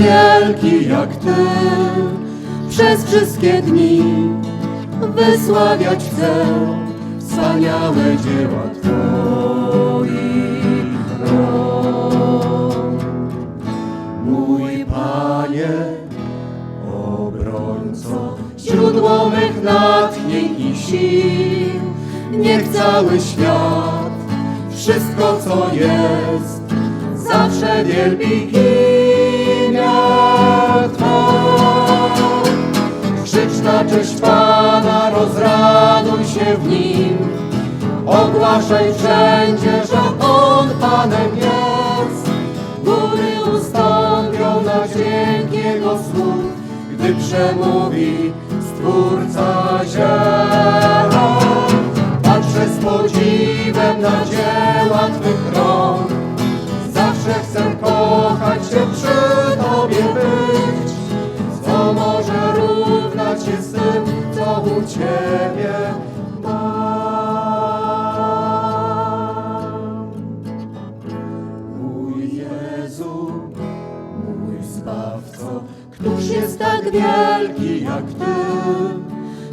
wielki jak Ty. Przez wszystkie dni wysławiać chcę wspaniałe dzieła Twoich rąk. Mój Panie, obrońco, źródło mych natchnień i sił, niech cały świat, wszystko co jest, zawsze wielbi imię Twe. Krzycz na cześć Pana, rozraduj się w Nim, ogłaszaj wszędzie, że On Panem jest. Góry ustąpią na dźwięk Jego słów, gdy przemówi Stwórca zieła. Się z tym, co u Ciebie mam? Mój Jezu, mój Zbawco, Któż jest tak wielki jak Ty?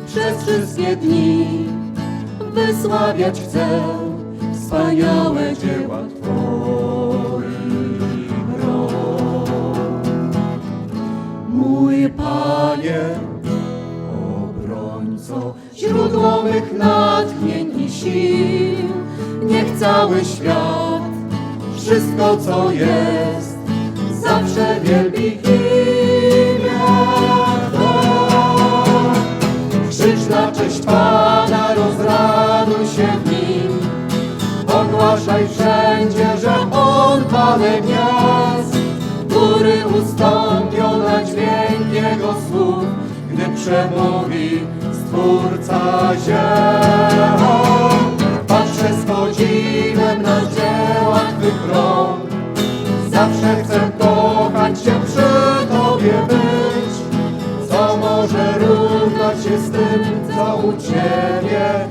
Przez wszystkie dni wysławiać chcę wspaniałe dzieła Twoich źródło mych natchnień i sił, niech cały świat, wszystko co jest, zawsze wielbi imię. Krzycz na cześć Pana, rozraduj się w Nim, ogłaszaj wszędzie, że On Panem jest. Góry ustąpią na dźwięk Jego słów, gdy przemówi Stwórca zieła. Patrzę z podziwem na dzieła Twych rąk, zawsze chcę kochać Cię przy Tobie być. Co może równać się z tym, co u Ciebie